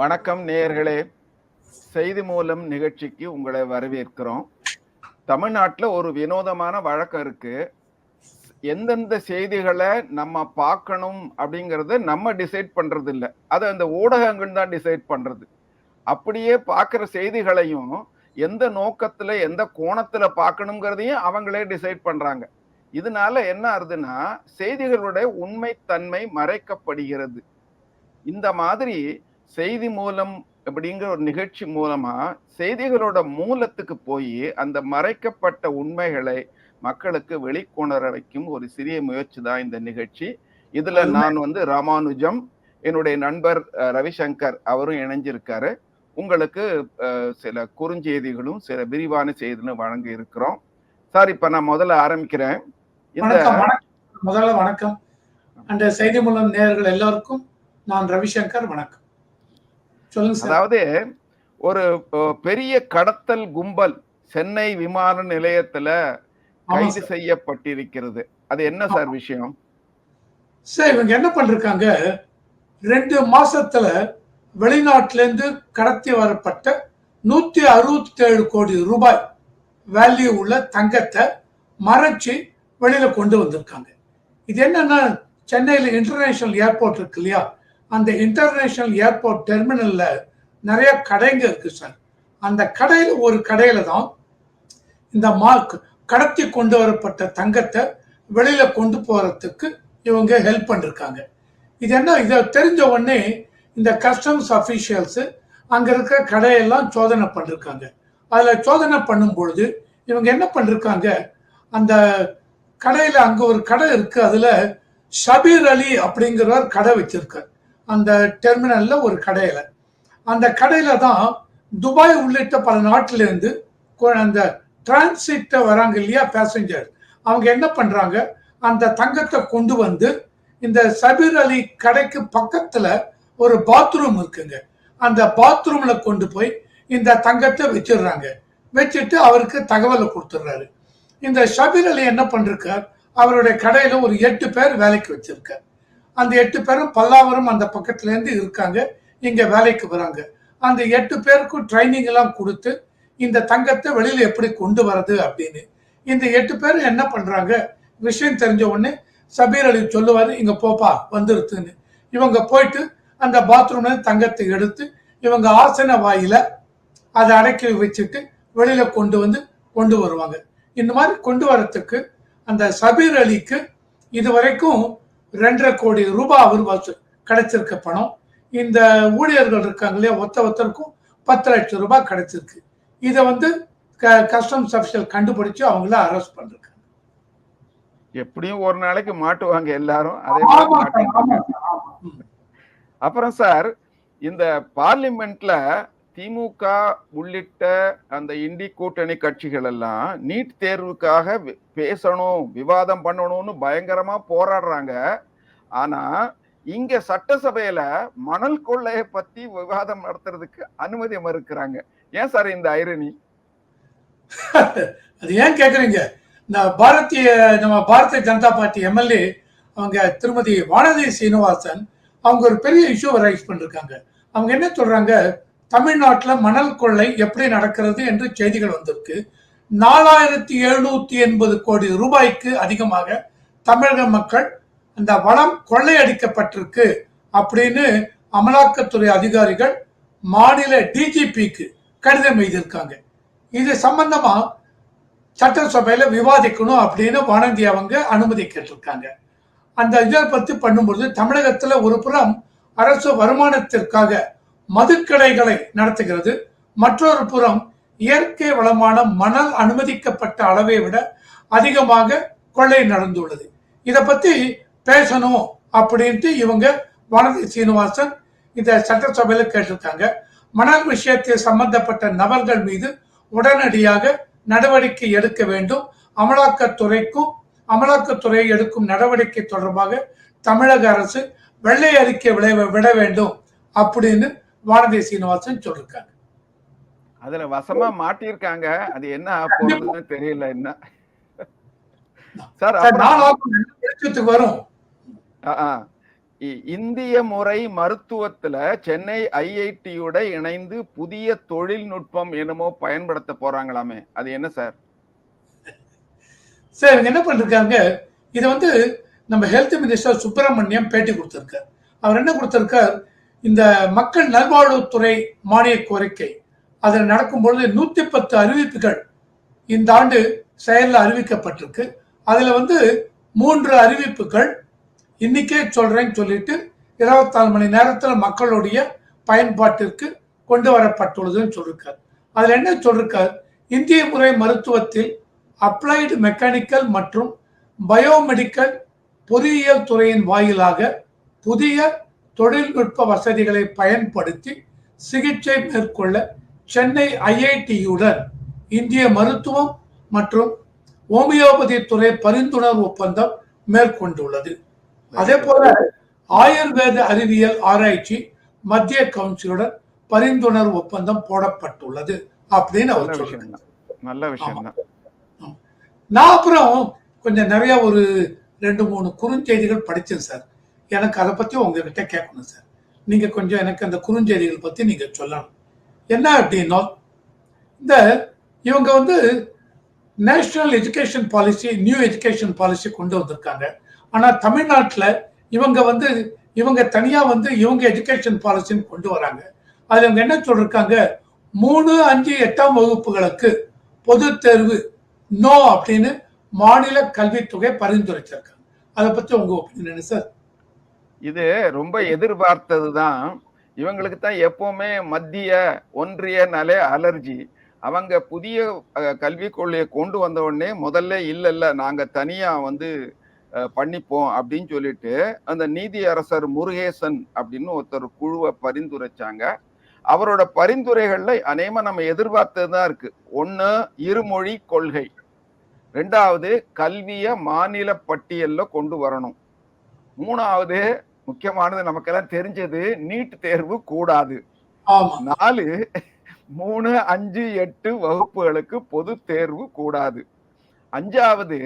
வணக்கம் நேயர்களே. செய்தி மூலம் நிகழ்ச்சிக்கு உங்களை வரவேற்கிறோம். தமிழ்நாட்டில் ஒரு வினோதமான வழக்கம் இருக்கு. எந்தெந்த செய்திகளை நம்ம பார்க்கணும் அப்படிங்கறத நம்ம டிசைட் பண்றது இல்லை அதை அந்த ஊடகங்கள் தான் டிசைட் பண்றது. அப்படியே பார்க்குற செய்திகளையும் எந்த நோக்கத்துல எந்த கோணத்துல பார்க்கணுங்கிறதையும் அவங்களே டிசைட் பண்றாங்க. இதனால என்ன ஆகுதுன்னா செய்திகளுடைய உண்மைத்தன்மை மறைக்கப்படுகிறது. இந்த மாதிரி செய்தி மூலம் அப்படிங்கிற ஒரு நிகழ்ச்சி மூலமா செய்திகளோட மூலத்துக்கு போய் அந்த மறைக்கப்பட்ட உண்மைகளை மக்களுக்கு வெளிக்கொணர வைக்கும் ஒரு சிறிய முயற்சி தான் இந்த நிகழ்ச்சி. இதுல நான் வந்து ராமானுஜம் என்னுடைய நண்பர் ரவிசங்கர் அவரும் இணைஞ்சிருக்காரு. உங்களுக்கு சில குறுஞ்செய்திகளும் சில விரிவான செய்திகளும் வழங்க இருக்கிறோம். சார் இப்ப நான் முதல்ல ஆரம்பிக்கிறேன். இந்த முதல்ல வணக்கம். அந்த செய்தி மூலம் நேயர்கள் எல்லாருக்கும் நான் ரவிசங்கர் வணக்கம். அதாவது ஒரு பெரிய கடத்தல் கும்பல் சென்னை விமான நிலையத்துல கைது. செய்யப்பட்டிருக்கிறது. அது என்ன சார் விஷயம்? சார் இவங்க என்ன பண்றாங்க ரெண்டு மாசத்துல வெளிநாட்டுல இருந்து கடத்தி வரப்பட்ட நூத்தி அறுபத்தி ஏழு கோடி ரூபாய் வேல்யூ உள்ள தங்கத்தை மறைச்சு வெளியில கொண்டு வந்திருக்காங்க. இது என்னன்னா சென்னையில் இன்டர்நேஷனல் ஏர்போர்ட் இருக்கு இல்லையா? அந்த இன்டர்நேஷனல் ஏர்போர்ட் டெர்மினலில் நிறைய கடைங்க இருக்குது சார் அந்த கடையில் ஒரு கடையில் தான் இந்த மார்க் கடத்தி கொண்டு வரப்பட்ட தங்கத்தை வெளியில் கொண்டு போகிறதுக்கு இவங்க ஹெல்ப் பண்ணிருக்காங்க. இது என்ன? இதை தெரிஞ்ச உடனே இந்த கஸ்டம்ஸ் அஃபீஷியல்ஸு அங்கே இருக்கிற கடையெல்லாம் சோதனை பண்ணிருக்காங்க. அதில் சோதனை பண்ணும் பொழுது இவங்க என்ன பண்ணிருக்காங்க? அந்த கடையில் அங்கே ஒரு கடை இருக்குது அதில் ஷபீர் அலி அப்படிங்கிறவர் கடை வச்சிருக்கார். அந்த டெர்மினல்ல ஒரு கடையில. அந்த கடையில தான் துபாய் உள்ளிட்ட பல நாட்டிலிருந்து அந்த டிரான்சிட்ட வராங்க இல்லையா பேசஞ்சர் அவங்க என்ன பண்றாங்க அந்த தங்கத்தை கொண்டு வந்து இந்த சபீர் அலி கடைக்கு பக்கத்துல ஒரு பாத்ரூம் இருக்குங்க. அந்த பாத்ரூம்ல கொண்டு போய் இந்த தங்கத்தை வச்சிடுறாங்க. வச்சுட்டு அவருக்கு தகவலை கொடுத்துடுறாரு. இந்த ஷபீர் அலி என்ன பண்ணிருக்கார் அவருடைய கடையில ஒரு எட்டு பேர் வேலைக்கு வச்சிருக்கார். அந்த எட்டு பேரும் பல்லாவரம் அந்த பக்கத்துல இருந்து இருக்காங்க இங்க வேலைக்கு வராங்க. அந்த எட்டு பேருக்கும் ட்ரைனிங் எல்லாம் கொடுத்து இந்த தங்கத்தை வெளியில எப்படி கொண்டு வரது அப்படின்னு. இந்த எட்டு பேரும் என்ன பண்றாங்க? விஷயம் தெரிஞ்ச உடனே சபீர் அலி சொல்லுவாரு இங்க போப்பா வந்துருத்துன்னு. இவங்க போயிட்டு அந்த பாத்ரூம்ல தங்கத்தை எடுத்து இவங்க ஆசன வாயில அதை அடக்கி வச்சுட்டு வெளியில கொண்டு வந்து கொண்டு வருவாங்க. இந்த மாதிரி கொண்டு வரத்துக்கு அந்த சபீர் அலிக்கு இது வரைக்கும் ரெண்டரை கோடி ரூபாய் அவர் கிடைச்சிருக்க பணம். இந்த ஊழியர்கள் இருக்காங்க இல்லையா? ஒத்த ஒருத்தருக்கும் பத்து லட்சம் ரூபாய் கிடைச்சிருக்கு. இதை வந்து கஸ்டம்ஸ் அஃபிஷியல் கண்டுபிடிச்சு அவங்கள அரெஸ்ட் பண்ணிருக்காங்க. எப்படியும் ஒரு நாளைக்கு மாட்டுவாங்க எல்லாரும். அதே. அப்புறம் சார் இந்த பார்லிமெண்ட்ல திமுக உள்ளிட்ட அந்த இண்டி கூட்டணி கட்சிகள் எல்லாம் நீட் தேர்வுக்காக பேசணும் விவாதம் பண்ணணும்னு பயங்கரமா போராடுறாங்க. ஆனா இங்க சட்டசபையில மணல் கொள்ளையை பத்தி விவாதம் நடத்துறதுக்கு அனுமதி மறுக்கிறாங்க. ஏன் சார் இந்த ஐரணி? அது ஏன் கேக்குறீங்க? இந்த பாரதிய நம்ம பாரதிய ஜனதா பார்ட்டி எம்எல்ஏ அவங்க திருமதி வானதி சீனிவாசன் அவங்க ஒரு பெரிய இஷ்யூவை ரைஸ் பண்ணிருக்காங்க. அவங்க என்ன சொல்றாங்க? தமிழ்நாட்டில் மணல் கொள்ளை எப்படி நடக்கிறது என்று செய்திகள் வந்திருக்கு. நாலாயிரத்தி எழுநூத்தி எண்பது கோடி ரூபாய்க்கு அதிகமாக தமிழக மக்கள் அந்த வளம் கொள்ளையடிக்கப்பட்டிருக்கு அப்படின்னு அமலாக்கத்துறை அதிகாரிகள் மாநில டிஜிபிக்கு கடிதம் எழுதியிருக்காங்க. இது சம்பந்தமா சட்டசபையில விவாதிக்கணும் அப்படின்னு வானந்தி அவங்க அனுமதி கேட்டிருக்காங்க. அந்த இதை பத்தி பண்ணும்பொழுது தமிழகத்துல ஒரு புறம் அரசு வருமானத்திற்காக மதுக்கடைகளை நடத்துகிறது. மற்றொரு புறம் இயற்கை வளமான மணல் அனுமதிக்கப்பட்ட அளவை விட அதிகமாக கொள்ளை நடந்துள்ளது. இதை பத்தி பேசணும் அப்படின்ட்டு இவங்க வானதி சீனிவாசன் இந்த சட்டசபையில கேட்டிருக்காங்க. மணல் விஷயத்தில் சம்பந்தப்பட்ட நபர்கள் மீது உடனடியாக நடவடிக்கை எடுக்க வேண்டும். அமலாக்கத்துறைக்கும் அமலாக்கத்துறை எடுக்கும் நடவடிக்கை தொடர்பாக தமிழக அரசு வெள்ளை அறிக்கை விளை விட வேண்டும் அப்படின்னு வானதி சீனிவாசன் சொல்லிருக்காங்க. அதுல வசமா மாட்டியிருக்காங்க. அது என்ன போறதுன்னு தெரியல என்ன. சார் வரும். இந்திய முறை மருத்துவத்துல சென்னை ஐஐடியோட இணைந்து புதிய தொழில்நுட்பம் என்னமோ பயன்படுத்த போறாங்களாமே. அது என்ன சார்? சார் இவங்க என்ன பண்ணிருக்காங்க? இதை வந்து நம்ம ஹெல்த் மினிஸ்டர் சுப்பிரமணியம் பேட்டி கொடுத்திருக்கார். அவர் என்ன கொடுத்திருக்கார்? இந்த மக்கள் நல்வாழ்வுத்துறை மானிய கோரிக்கை. அதில் நடக்கும்பொழுது நூத்தி பத்து அறிவிப்புகள் இந்த ஆண்டு செயலில் அறிவிக்கப்பட்டிருக்கு. அதில் வந்து மூன்று அறிவிப்புகள் இன்னைக்கே சொல்றேன்னு சொல்லிட்டு இருபத்தாறு மணி நேரத்தில் மக்களுடைய பயன்பாட்டிற்கு கொண்டு வரப்பட்டுள்ளதுன்னு சொல்லிருக்கார். அதில் என்ன சொல்லிருக்கார்? இந்திய முறை மருத்துவத்தில் அப்ளைடு மெக்கானிக்கல் மற்றும் பயோமெடிக்கல் பொறியியல் துறையின் வாயிலாக புதிய தொழில்நுட்ப வசதிகளை பயன்படுத்தி சிகிச்சை மேற்கொள்ள சென்னை ஐஐடியுடன் இந்திய மருத்துவம் மற்றும் ஹோமியோபதி துறை பரிந்துணர்வு ஒப்பந்தம் மேற்கொண்டுள்ளது. அதே போல ஆயுர்வேத அறிவியல் ஆராய்ச்சி மத்திய கவுன்சிலுடன் பரிந்துணர்வு ஒப்பந்தம் போடப்பட்டுள்ளது அப்படின்னு அவர் தான் நல்ல விஷயம் நான் அப்புறம் கொஞ்சம் நிறைய ஒரு ரெண்டு மூணு குறுஞ்செய்திகள் படிச்சேன் சார். எனக்கு அதை பற்றி உங்ககிட்ட கேட்கணும் சார் நீங்கள் கொஞ்சம் எனக்கு அந்த குறுஞ்செய்திகள் பற்றி நீங்கள் சொல்லணும். என்ன அப்படின்னா இந்த இவங்க வந்து national education policy new education policy கொண்டு வந்திருக்காங்க. ஆனால் தமிழ்நாட்டில் இவங்க வந்து இவங்க தனியாக வந்து இவங்க எஜுகேஷன் பாலிசின்னு கொண்டு வராங்க. அது இவங்க என்ன சொல்லியிருக்காங்க மூணு அஞ்சு எட்டாம் வகுப்புகளுக்கு பொது தேர்வு நோ அப்படின்னு மாநில கல்வித்தொகை பரிந்துரைச்சிருக்காங்க. அதை பற்றி உங்கள் ஒப்பீனியன் சார் இது ரொம்ப எதிர்பார்த்தது தான் இவங்களுக்கு தான் எப்பவுமே மத்திய ஒன்றியனாலே அலர்ஜி. அவங்க புதிய கல்விக் கொள்கையை கொண்டு வந்த உடனே முதல்ல இல்லை இல்லை நாங்கள் தனியாக வந்து பண்ணிப்போம் அப்படின்னு சொல்லிட்டு அந்த நீதியரசர் முருகேசன் அப்படின்னு ஒருத்தர் குழுவை பரிந்துரைச்சாங்க. அவரோட பரிந்துரைகள்ல அநேகமா நம்ம எதிர்பார்த்தது தான் இருக்கு. ஒன்று இருமொழி கொள்கை. ரெண்டாவது கல்வியை மாநில பட்டியலில் கொண்டு வரணும். மூணாவது முக்கியமானது நமக்கெல்லாம் தெரிஞ்சது நீட் தேர்வு கூடாது. நாலு மூணு அஞ்சு எட்டு வகுப்புகளுக்கு பொது தேர்வு கூடாது. அஞ்சாவது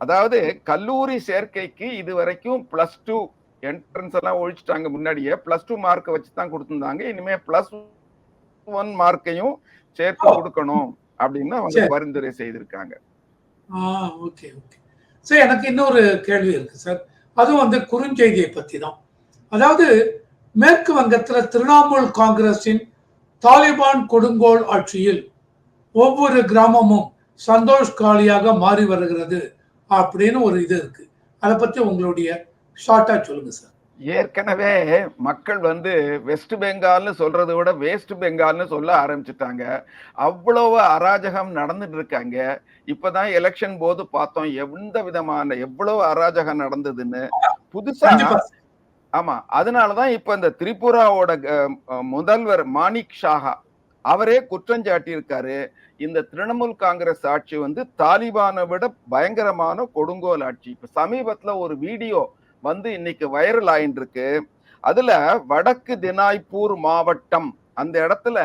அதாவது கல்லூரி சேர்க்கைக்கு இது வரைக்கும் பிளஸ் டூ என்ட்ரன்ஸ் எல்லாம் ஒழிச்சிட்டாங்க முன்னாடியே. பிளஸ் டூ மார்க் வச்சு தான் கொடுத்துருந்தாங்க. இனிமே பிளஸ் ஒன் மார்க்கையும் சேர்த்து கொடுக்கணும் அப்படின்னு அவங்க. பரிந்துரை செய்திருக்காங்க. ஆ ஓகே ஓகே. சார் எனக்கு இன்னொரு கேள்வி இருக்கு சார். அதுவும் வந்து குறுஞ்செய்தியை பற்றி தான் அதாவது மேற்கு வங்கத்தில் திரிணாமுல் காங்கிரஸின் தாலிபான் கொடுங்கோல் ஆட்சியில் ஒவ்வொரு கிராமமும் சந்தோஷ் காலியாக மாறி வருகிறது அப்படின்னு ஒரு இது இருக்கு. அதை பற்றி உங்களுடைய ஷார்ட்டா சொல்லுங்க சார் ஏற்கனவே மக்கள் வந்து வெஸ்ட் பெங்கால்னு சொல்றதை விட வேஸ்ட் பெங்கால்னு சொல்ல ஆரம்பிச்சுட்டாங்க. அவ்வளவு அராஜகம் நடந்துட்டு இருக்காங்க. இப்பதான் எலெக்ஷன் போது பார்த்தோம் எந்த விதமான எவ்வளவு அராஜகம் நடந்ததுன்னு. புதுசா ஆமா அதனாலதான் இப்ப இந்த திரிபுராவோட முதல்வர் மாணிக் ஷாஹா அவரே குற்றஞ்சாட்டி இருக்காரு இந்த திரிணாமுல் காங்கிரஸ் ஆட்சி வந்து தாலிபானை விட பயங்கரமான கொடுங்கோல் ஆட்சி. இப்ப சமீபத்துல ஒரு வீடியோ வந்து இன்னைக்கு வைரல் ஆயிட்டு இருக்கு அதுல வடக்கு தினாய்பூர் மாவட்டம் அந்த இடத்துல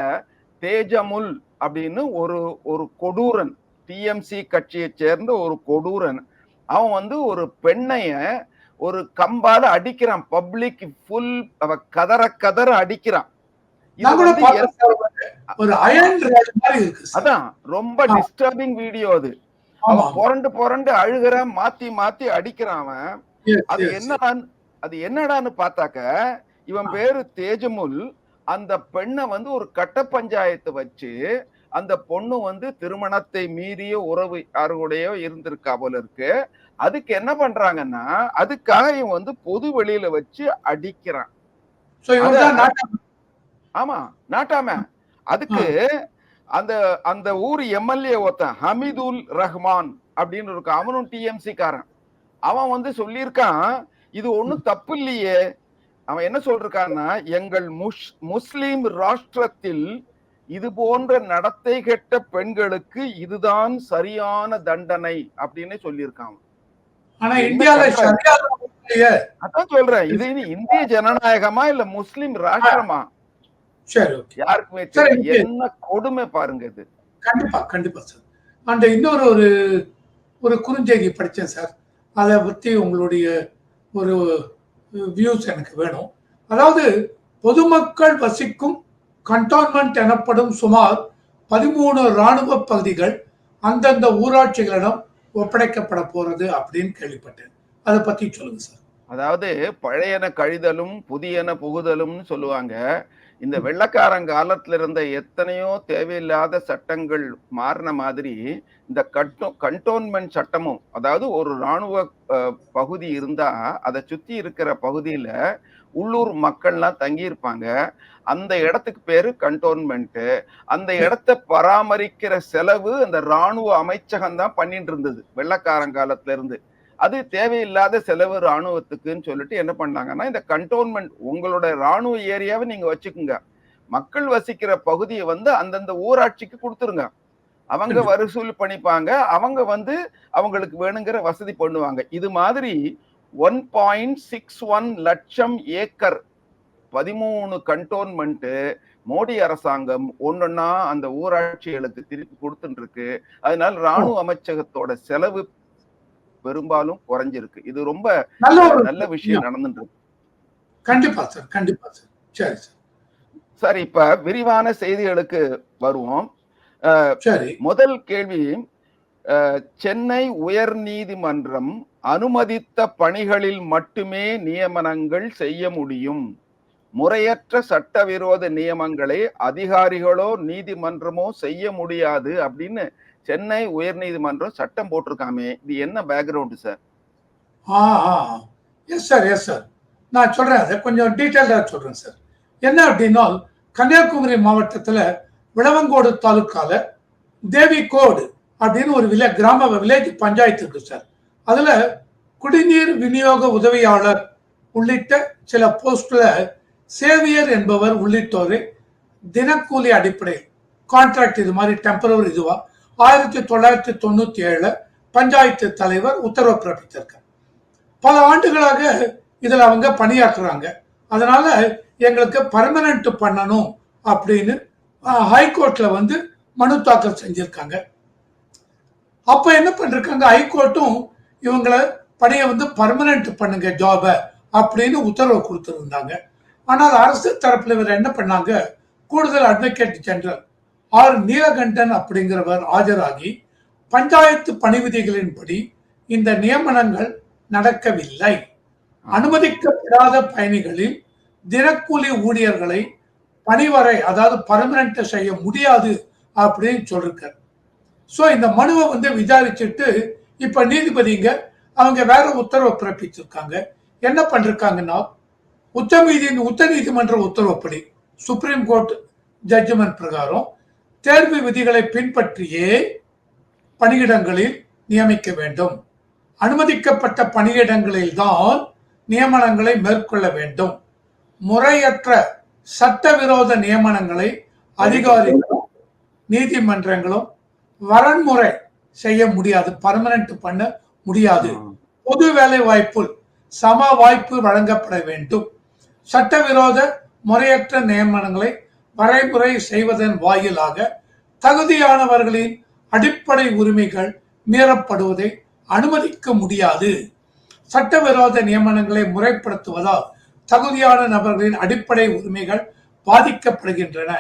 தேஜமுல் அப்படின்னு ஒரு ஒரு கொடூரன் டிஎம்சி கட்சியை சேர்ந்த ஒரு கொடூரன் அவன் வந்து ஒரு பெண்ணைய ஒரு கம்பால அடிக்கிறான். பப்ளிக் ஃபுல் அவ கதற கதற அடிக்கிறான். அதான் ரொம்ப. டிஸ்டர்பிங் வீடியோ அது. அவன் புரண்டு புரண்டு அழுகிறான் மாத்தி மாத்தி அடிக்கிறான் அவன். அது. என்னடான்னு அது என்னடான்னு பார்த்தாக்க இவன் பேரு தேஜமுல். அந்த பெண்ணை வந்து ஒரு கட்ட பஞ்சாயத்து வச்சு அந்த பொண்ணு வந்து திருமணத்தை மீறிய உறவு யாருடையோ இருந்திருக்கா போல இருக்கு. அதுக்கு என்ன பண்றாங்கன்னா அதுக்காக இவன் வந்து பொது வெளியில வச்சு அடிக்கிறான். ஆமா நாட்டாம அதுக்கு அந்த அந்த ஊர் எம்எல்ஏ ஒருத்தன் ஹமீதுல் ரஹ்மான் அப்படின்னு இருக்கு அவனும் டிஎம்சி காரன். அவன் வந்து சொல்லியிருக்கான் இது ஒண்ணும் தப்பு இல்லையே அவன் என்ன சொல்றான்னா எங்கள் முஸ் முஸ்லிம் ராஷ்டிரத்தில் இது போன்ற நடத்தை கெட்ட பெண்களுக்கு இதுதான் சரியான தண்டனை அப்படின்னு சொல்லியிருக்கான். அதான் சொல்றேன் இது இனி இந்திய ஜனநாயகமா இல்ல முஸ்லிம் ராஷ்டிரமா? யாருக்குமே. என்ன கொடுமை பாருங்க இது. கண்டிப்பா கண்டிப்பா சார். அந்த இன்னொரு ஒரு ஒரு குறுஞ்செய்தி படித்தேன் சார். அதை பற்றி உங்களுடைய ஒரு வியூஸ் எனக்கு வேணும். அதாவது பொதுமக்கள் வசிக்கும் கண்டோன்மெண்ட் எனப்படும் சுமார் பதிமூணு இராணுவ பகுதிகள் அந்தந்த ஊராட்சிகளிடம் ஒப்படைக்கப்பட போறது அப்படின்னு கேள்விப்பட்டேன். அதை பத்தி சொல்லுங்க சார். அதாவது பழையன கழிதலும் புதியன புகுதலும்னு சொல்லுவாங்க. இந்த வெள்ளக்காரன் காலத்துல இருந்த எத்தனையோ தேவையில்லாத சட்டங்கள் மாறின மாதிரி இந்த கட்டோ கண்டோன்மெண்ட் சட்டமும் அதாவது ஒரு ராணுவ பகுதி இருந்தா அதை சுத்தி இருக்கிற பகுதியில உள்ளூர் மக்கள்லாம் தங்கியிருப்பாங்க. அந்த இடத்துக்கு பேரு கண்டோன்மெண்ட்டு. அந்த இடத்த பராமரிக்கிற செலவு அந்த ராணுவ அமைச்சகம் தான் பண்ணிட்டு இருந்தது வெள்ளக்காரன் காலத்துல இருந்து அது தேவையில்லாத செலவு ராணுவத்துக்குன்னு சொல்லிட்டு என்ன பண்ணாங்கன்னா இந்த கண்டோன்மெண்ட் உங்களோட ராணுவ ஏரியாவை நீங்க வச்சுக்குங்க. மக்கள் வசிக்கிற பகுதியை வந்து அந்தந்த ஊராட்சிக்கு கொடுத்துருங்க. அவங்க. வசூல் பண்ணிப்பாங்க. அவங்க வந்து அவங்களுக்கு வேணுங்கிற வசதி பண்ணுவாங்க. இது மாதிரி ஒன் பாயிண்ட் சிக்ஸ் ஒன் லட்சம் ஏக்கர் பதிமூணு கண்டோன்மெண்ட் மோடி அரசாங்கம் ஒன்னொன்னா அந்த ஊராட்சிகளுக்கு திருப்பி கொடுத்துட்டு இருக்கு அதனால ராணுவ அமைச்சகத்தோட செலவு பெரும்பாலும் குறைஞ்சிருக்கு. இது ரொம்ப நல்ல விஷயம். நடந்துட்டு இருக்கு கண்டிப்பா சார் கண்டிப்பா சார் சரி சார் சார் இப்ப விரிவான செய்திகளுக்கு வருவோம். முதல் கேள்வி சென்னை உயர் நீதிமன்றம் அனுமதித்த பணிகளில் மட்டுமே நியமனங்கள் செய்ய முடியும். முறையற்ற சட்டவிரோத நியமங்களை அதிகாரிகளோ நீதிமன்றமோ செய்ய முடியாது அப்படின்னு சென்னை உயர்நீதிமன்றம் சட்டம் போட்டிருக்காமே. இது என்ன பேக்ரவுண்டு சார் ஆ ஆ எஸ் சார் எஸ் சார் நான் சொல்றேன் அதை கொஞ்சம் டீட்டெயிலாக சொல்றேன் சார் என்ன அப்படின்னா கன்னியாகுமரி மாவட்டத்தில் விளவங்கோடு தாலுக்கால தேவிகோடு அப்படின்னு ஒரு வில்லே கிராம வில்லேஜ் பஞ்சாயத்து இருக்கு சார் அதில் குடிநீர் விநியோக உதவியாளர் உள்ளிட்ட சில போஸ்ட்டில் சேவியர் என்பவர் உள்ளிட்டோரை தினக்கூலி அடிப்படையில் கான்ட்ராக்ட் இது மாதிரி டெம்பரவரி இதுவா ஆயிரத்தி தொள்ளாயிரத்தி தொண்ணூத்தி ஏழுல பஞ்சாயத்து தலைவர் உத்தரவு பிறப்பித்திருக்கார். பல ஆண்டுகளாக இதில் அவங்க பணியாற்றுறாங்க. அதனால எங்களுக்கு பர்மனன்ட் பண்ணணும் அப்படின்னு ஹைகோர்ட்ல வந்து மனு தாக்கல் செஞ்சிருக்காங்க. அப்ப என்ன பண்ணிருக்காங்க? ஹைகோர்ட்டும் இவங்களை பணியை வந்து பர்மனன்ட் பண்ணுங்க ஜாப அப்படின்னு உத்தரவு கொடுத்துருந்தாங்க. ஆனால் அரசு தரப்பில் இவர் என்ன பண்ணாங்க? கூடுதல் அட்வொகேட் ஜெனரல் ஆர் நீலகண்டன் அப்படிங்கிறவர் ஆஜராகி பஞ்சாயத்து பணி விதிகளின்படி இந்த நியமனங்கள் நடக்கவில்லை. அனுமதிக்கப்படாத பயணிகளில் தினக்கூலி ஊழியர்களை பணிவரை அதாவது பர்மனன்ட் செய்ய முடியாது அப்படின்னு சொல்லிருக்கார். ஸோ இந்த மனுவை வந்து விசாரிச்சுட்டு இப்ப நீதிபதிங்க அவங்க வேற உத்தரவை பிறப்பிச்சிருக்காங்க. என்ன பண்ணிருக்காங்கன்னா உச்ச நீதி உச்ச நீதிமன்ற உத்தரவுப்படி சுப்ரீம் கோர்ட் ஜட்ஜ்மெண்ட் பிரகாரம் தேர்வு விதிகளை பின்பற்றியே பணியிடங்களில் நியமிக்க வேண்டும். அனுமதிக்கப்பட்ட பணியிடங்களில் தான் நியமனங்களை மேற்கொள்ள வேண்டும். முறையற்ற சட்டவிரோத நியமனங்களை அதிகாரிகளும் நீதிமன்றங்களும் வரன்முறை செய்ய முடியாது பர்மனன்ட் பண்ண முடியாது. பொது வேலை வாய்ப்பில் சம வாய்ப்பு வழங்கப்பட வேண்டும். சட்டவிரோத முறையற்ற நியமனங்களை வரைமுறை செய்வதன் வாயிலாக தகுதியானவர்களின் அடிப்படை உரிமைகள் மீறப்படுவதை அனுமதிக்க முடியாது. சட்டவிரோத நியமனங்களை முறைப்படுத்துவதால் தகுதியான நபர்களின் அடிப்படை உரிமைகள் பாதிக்கப்படுகின்றன.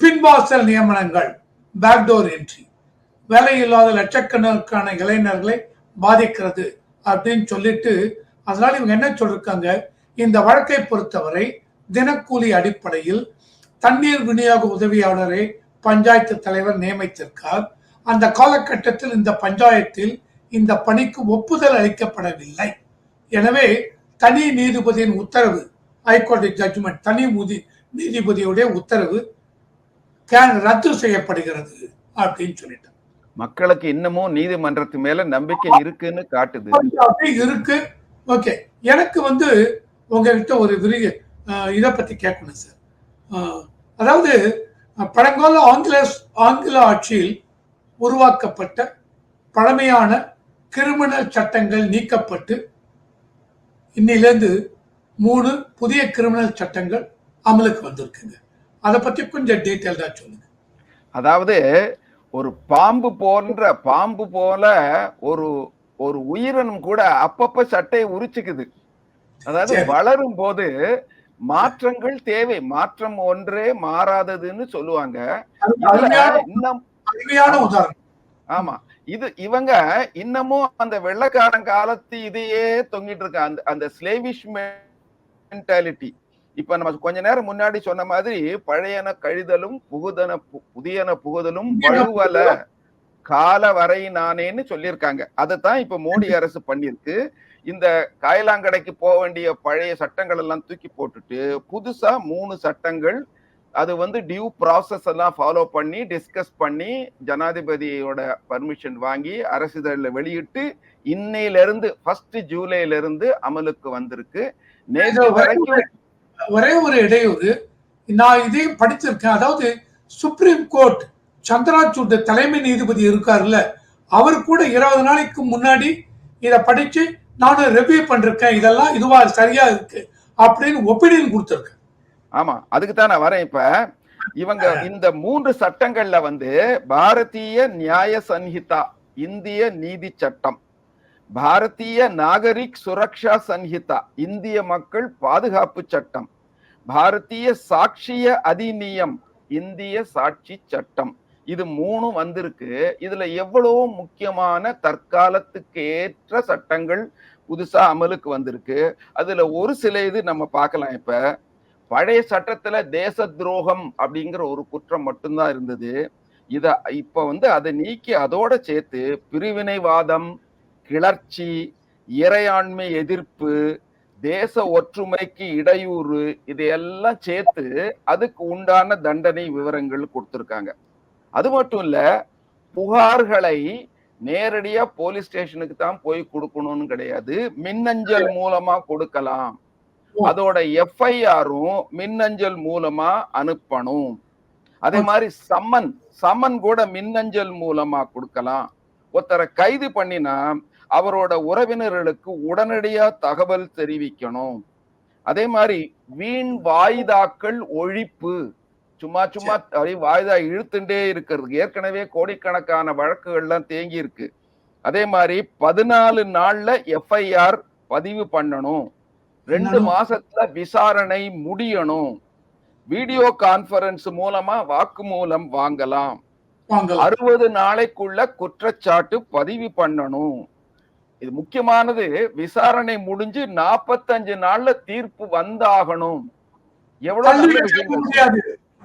பின்வாசல் நியமனங்கள் பேக்டோர் என்ட்ரி வேலையில்லாத லட்சக்கணக்கான இளைஞர்களை பாதிக்கிறது அப்படின்னு சொல்லிட்டு அதனால இவங்க என்ன சொல்லிருக்காங்க? இந்த வழக்கை பொறுத்தவரை தினக்கூலி அடிப்படையில் தண்ணீர் விநியோக உதவியாளரை பஞ்சாயத்து தலைவர் நியமித்திருக்கார். அந்த காலகட்டத்தில் இந்த பஞ்சாயத்தில் இந்த பணிக்கு ஒப்புதல் அளிக்கப்படவில்லை. எனவே தனி நீதிபதியின் உத்தரவு ஹைகோர்ட் ஜட்ஜ்மெண்ட் தனி முதி நீதிபதியுடைய உத்தரவு கேன் ரத்து செய்யப்படுகிறது அப்படின்னு சொல்லிட்டாங்க மக்களுக்கு இன்னமும் நீதிமன்றத்து மேல நம்பிக்கை இருக்குன்னு காட்டுது. இருக்கு. ஓகே. எனக்கு வந்து உங்ககிட்ட ஒரு விரி இதை பற்றி கேட்கணும் சார். அதாவது பழங்கால ஆங்கில ஆங்கில ஆட்சியில் உருவாக்கப்பட்ட பழமையான கிரிமினல் சட்டங்கள் நீக்கப்பட்டு இன்னிலேருந்து மூணு புதிய கிரிமினல் சட்டங்கள் அமலுக்கு வந்திருக்குங்க. அதை பற்றி கொஞ்சம் டீட்டெயில்டாக சொல்லுங்க. அதாவது ஒரு பாம்பு போன்ற பாம்பு போல ஒரு ஒரு உயிரினம் கூட அப்பப்ப சட்டையை உரிச்சுக்குது. அதாவது. வளரும் போது மாற்றங்கள் தேவை. மாற்றம் ஒன்றே மாறாததுன்னு சொல்லுவாங்க. இன்னும் ஆமா. இது இவங்க இன்னமும் அந்த வெள்ளக்காரன் காலத்து இதையே தொங்கிட்டு இருக்க அந்த அந்த ஸ்லேவிஷ் மென்டாலிட்டி இப்ப நம்ம கொஞ்ச நேரம் முன்னாடி சொன்ன மாதிரி பழையன கழிதலும் புகுதன புதியன புகுதலும் வலுவல கால வரை நானேன்னு சொல்லியிருக்காங்க. அதைத்தான் இப்ப மோடி அரசு பண்ணிருக்கு இந்த காயலாங்கடைக்கு போக வேண்டிய பழைய சட்டங்கள் எல்லாம் தூக்கி போட்டுட்டு புதுசா மூணு சட்டங்கள் அது வந்து டியூ ப்ராசஸ் எல்லாம் ஃபாலோ பண்ணி டிஸ்கஸ் பண்ணி ஜனாதிபதியோட பர்மிஷன் வாங்கி அரசிதழில் வெளியிட்டு இன்னையில இருந்து ஃபர்ஸ்ட் ஜூலைல இருந்து அமலுக்கு வந்திருக்கு. நேற்று வரைக்கும் ஒரு- ஒரே ஒரு இடையூறு. நான் இதையும் படிச்சிருக்கேன். அதாவது சுப்ரீம் கோர்ட் சந்திராசூட் தலைமை நீதிபதி இருக்காருல்ல அவர் கூட இருபது நாளைக்கு முன்னாடி இத படிச்சு நானும் ரிவ்யூ பண்ணிருக்கேன் இதெல்லாம் இதுவா சரியா இருக்கு அப்படின்னு ஒப்பீனியன் கொடுத்துருக்கேன். ஆமா அதுக்கு தான் நான் வரேன் இப்ப. இவங்க இந்த மூன்று சட்டங்கள்ல வந்து பாரதிய நியாய சன்ஹிதா இந்திய நீதி சட்டம் பாரதிய நாகரிக் சுரக்ஷா சன்ஹிதா இந்திய மக்கள் பாதுகாப்பு சட்டம் பாரதிய சாட்சிய அதிநியம் இந்திய சாட்சி சட்டம். இது மூணும் வந்திருக்கு. இதுல எவ்வளவு முக்கியமான தற்காலத்துக்கு ஏற்ற சட்டங்கள் புதுசா அமலுக்கு வந்திருக்கு. அதுல ஒரு சில இது நம்ம பார்க்கலாம் இப்ப. பழைய சட்டத்துல தேச துரோகம் அப்படிங்கிற ஒரு குற்றம் மட்டும்தான் இருந்தது. இத இப்ப வந்து அதை நீக்கி அதோட சேர்த்து பிரிவினைவாதம் கிளர்ச்சி இறையாண்மை எதிர்ப்பு தேச ஒற்றுமைக்கு இடையூறு இதையெல்லாம் சேர்த்து அதுக்கு உண்டான தண்டனை விவரங்கள் கொடுத்துருக்காங்க. அது மட்டும் இல்ல புகார்களை நேரடியா போலீஸ் ஸ்டேஷனுக்கு தான் போய் கொடுக்கணும்னு கிடையாது. மின்னஞ்சல் மூலமா கொடுக்கலாம். அதோட எஃப்ஐஆரும் மின்னஞ்சல் மூலமா அனுப்பணும். அதே மாதிரி சம்மன் சம்மன் கூட மின்னஞ்சல் மூலமா கொடுக்கலாம். ஒருத்தரை கைது பண்ணினா அவரோட உறவினர்களுக்கு உடனடியா தகவல் தெரிவிக்கணும். அதே மாதிரி வீண் வாய்தாக்கள் ஒழிப்பு. சும்மா சும்மா அப்படியே வாய்தா இழுத்துட்டே இருக்கிறது. ஏற்கனவே கோடிக்கணக்கான வழக்குகள்லாம் தேங்கி இருக்கு அதே மாதிரி பதினாலு நாள்ல எஃப்ஐஆர் பதிவு பண்ணணும். ரெண்டு. மாசத்துல விசாரணை முடியணும். வீடியோ கான்ஃபரன்ஸ் மூலமா வாக்குமூலம் வாங்கலாம். வாங்கலாம். அறுபது நாளைக்குள்ள குற்றச்சாட்டு பதிவு பண்ணணும். இது முக்கியமானது விசாரணை முடிஞ்சு நாற்பத்தஞ்சு நாள்ல தீர்ப்பு வந்தாகணும். எவ்வளவு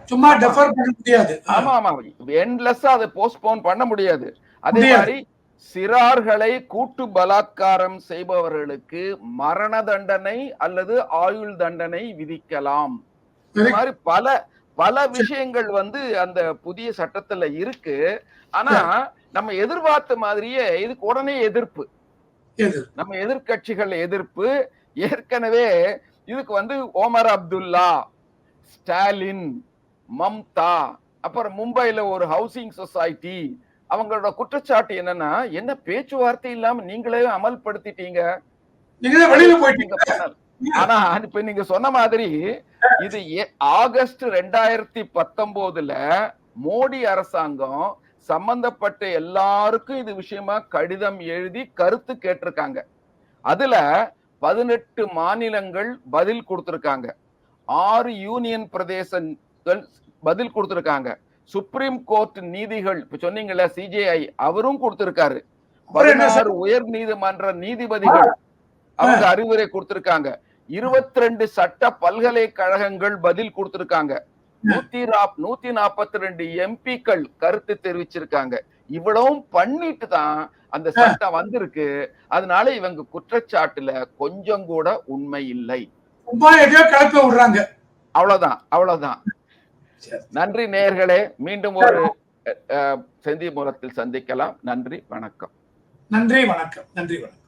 சும்மா டெஃபர் பண்ண முடியாது. ஆமா ஆமா. எண்ட்லெஸ்ஸா அதை போஸ்ட்போன் பண்ண முடியாது. அதே. மாதிரி சிறார்களை கூட்டு பலாத்காரம் செய்பவர்களுக்கு மரண தண்டனை அல்லது ஆயுள் தண்டனை விதிக்கலாம். மாதிரி பல பல விஷயங்கள் வந்து அந்த புதிய சட்டத்துல இருக்கு. ஆனா நம்ம எதிர்பார்த்த மாதிரியே இதுக்கு உடனே எதிர்ப்பு. எது நம்ம எதிர்க்கட்சிகள் எதிர்ப்பு. ஏற்கனவே இதுக்கு வந்து ஓமர் அப்துல்லா ஸ்டாலின் மம்தா அப்புறம் மும்பைல ஒரு ஹவுசிங் சொசைட்டி அவங்களோட குற்றச்சாட்டு என்னன்னா என்ன பேச்சுவார்த்தை இல்லாம நீங்களே அமல்படுத்திட்டீங்க. ஆனா இப்ப நீங்க சொன்ன மாதிரி இது ஆகஸ்ட் ரெண்டாயிரத்தி பத்தொன்பதுல மோடி அரசாங்கம் சம்பந்தப்பட்ட எல்லாருக்கும் இது விஷயமா கடிதம் எழுதி கருத்து கேட்டிருக்காங்க. அதுல பதினெட்டு மாநிலங்கள் பதில் கொடுத்திருக்காங்க. ஆறு யூனியன் பிரதேசங்கள் பதில் கொடுத்திருக்காங்க. சுப்ரீம் கோர்ட் நீதிகள் இப்ப சொன்னீங்கல்ல சிஜேஐ அவரும் கொடுத்திருக்காரு? பதினாறு உயர் நீதிமன்ற நீதிபதிகள் அவங்க அறிவுரை கொடுத்திருக்காங்க. இருபத்தி ரெண்டு சட்ட பல்கலைக்கழகங்கள் பதில் கொடுத்திருக்காங்க. நூத்தி நூத்தி நாற்பத்தி ரெண்டு எம்பிக்கள் கருத்து தெரிவிச்சிருக்காங்க. இவ்வளவும் பண்ணிட்டு தான் அந்த சட்டம் வந்திருக்கு. அதனால இவங்க குற்றச்சாட்டுல கொஞ்சம் கூட உண்மை இல்லை. அவ்வளவுதான் அவ்வளவுதான். நன்றி நேயர்களே மீண்டும் ஒரு செந்தி மூலத்தில் சந்திக்கலாம். நன்றி வணக்கம். நன்றி வணக்கம். நன்றி வணக்கம்.